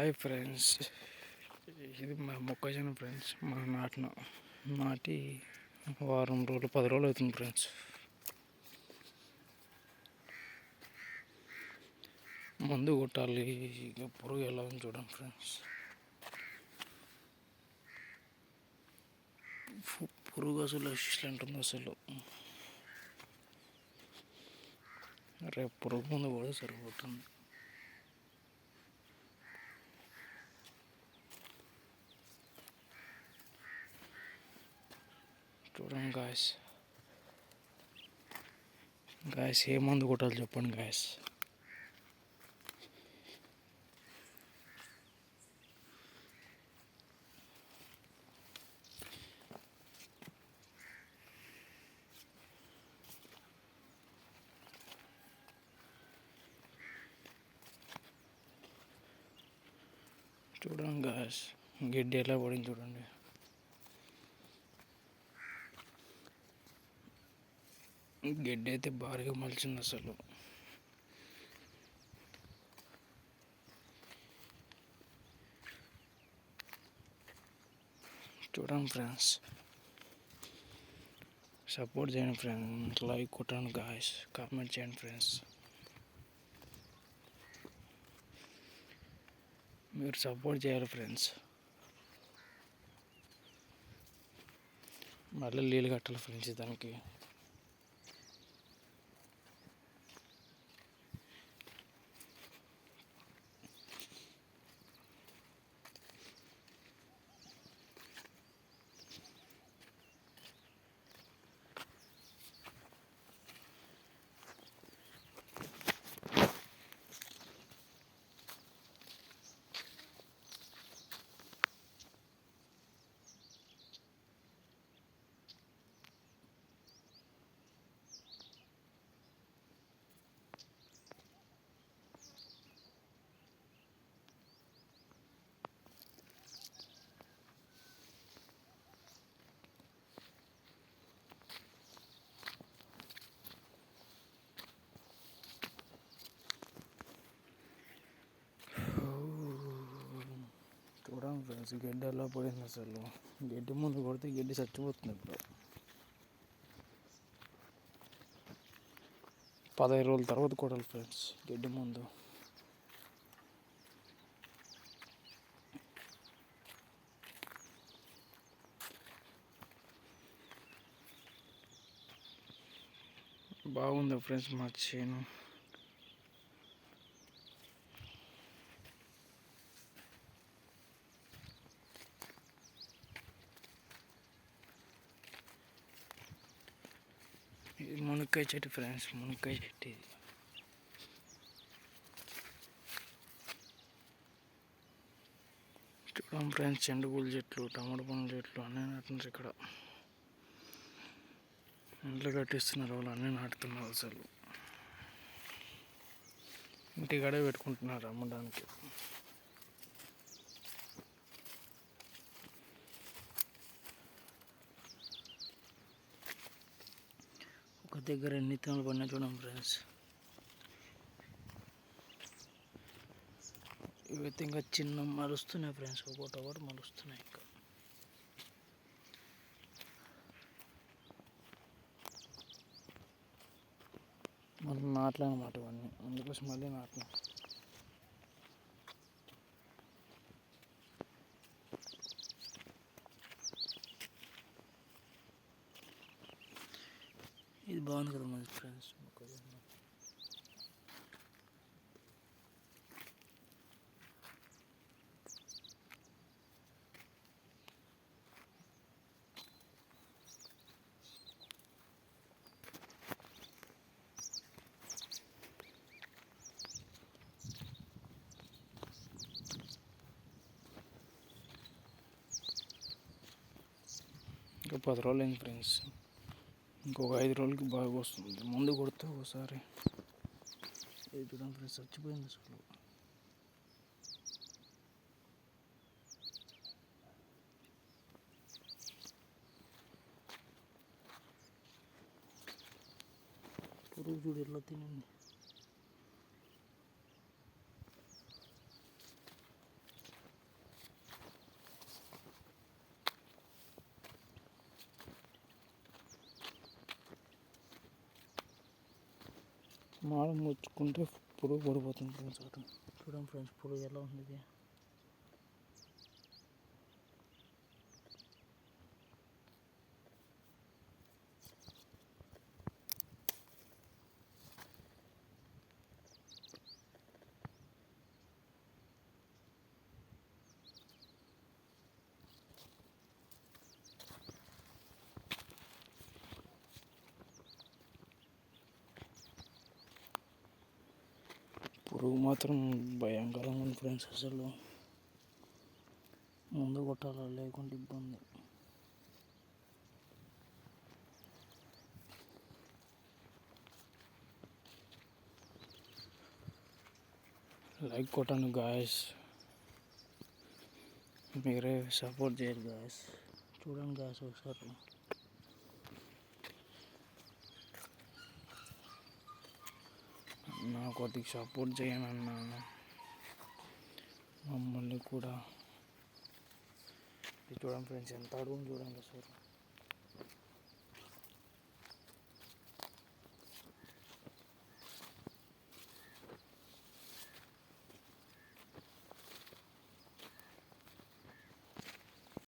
Hi friends ఇది మా మొక్కజొన్న ఫ్రెండ్స్ మా నాటిన. నాటి వారం రోజులు పది రోజులు అవుతుంది ఫ్రెండ్స్ మందు కొట్టాలి. ఇక పురుగు ఎలా ఉంది చూడండి ఫ్రెండ్స్ పురుగు అసలు ఉంటుంది అసలు. రేపు పురుగు మందు కూడా సరిపోతుంది. చూడండి గాయస్ గాయస్ ఏ మందు కొట్టాలి చెప్పండి గాయస్ చూడండి గాయస్ గిడ్డి ఎలా పడింది చూడండి. గడ్డి అయితే భారీగా మలిచింది అసలు చూడండి ఫ్రెండ్స్. సపోర్ట్ చేయండి ఫ్రెండ్స్. లైక్ కొట్టండి గాయస్. కామెంట్ చేయండి ఫ్రెండ్స్. మీరు సపోర్ట్ చేయాలి ఫ్రెండ్స్. మళ్ళీ నీళ్ళు కట్టాలి ఫ్రెండ్స్ దానికి చూడండి గడ్డి అలా పడింది అసలు. గడ్డి ముందు కొడితే గడ్డి చచ్చిపోతుంది ఇప్పుడు. పదహైదు రోజుల తర్వాత కొడాలి ఫ్రెండ్స్ గడ్డి ముందు. బాగుంది ఫ్రెండ్స్ మా చేను. ఇది మునక్కాయ చెట్టు ఫ్రెండ్స్ మునక్కాయ చెట్టు. ఇది చూడం ఫ్రెండ్స్ చెండుగూల చెట్లు టమాటా పండ్ల చెట్లు అన్నీ నాటున్నారు ఇక్కడ. ఇంట్లో కట్టిస్తున్నారు వాళ్ళు అన్నీ నాటుతున్నారు అసలు. ఇంటికాడే పెట్టుకుంటున్నారు అమ్మడానికి. ఒక దగ్గర ఎన్ని ఇత్తనాలు పడినా చూడండి ఫ్రెండ్స్. ఇవైతే ఇంకా చిన్న మలుస్తున్నాయి ఫ్రెండ్స్. ఒకటి ఒకటి మలుస్తున్నాయి ఇంకా. మళ్ళీ నాట్లే అనమాట ఇవన్నీ. అందుకోసం మళ్ళీ నాటినా ఇది బాగుంది కదా మంచి ఫ్రెండ్స్ మొక్కజొన్న ఇంకా పది రోజులు అయింది ఫ్రెండ్స్ ఇంకొక ఐదు రోజులకి బాగా వస్తుంది. ముందు కొడితే ఒకసారి. చూడండి ఫ్రెండ్స్ చచ్చిపోయింది అసలు. పురుగు చూడు ఎట్లా తినండి మాడ ముచ్చుకుంటే పురుగు పడిపోతుంది. ఫ్రెండ్స్ అటు చూడండి ఫ్రెండ్స్ పురుగు ఎలా ఉంది పురుగు మాత్రం భయంకరంగా ఉంది ఫ్రెండ్స్ అసలు. ముందు కొట్టాలా? లేకుంటే ఇబ్బంది. లైక్ కొట్టండి గాయస్ మీరే సపోర్ట్ చేయాలి గాయస్ చూడండి గాయస్ ఒకసారి. నా కొద్దిగా సపోర్ట్ చేయను మమ్మల్ని కూడా. ఇది చూడండి ఫ్రెండ్స్ ఎంత అడుగు చూడండి సార్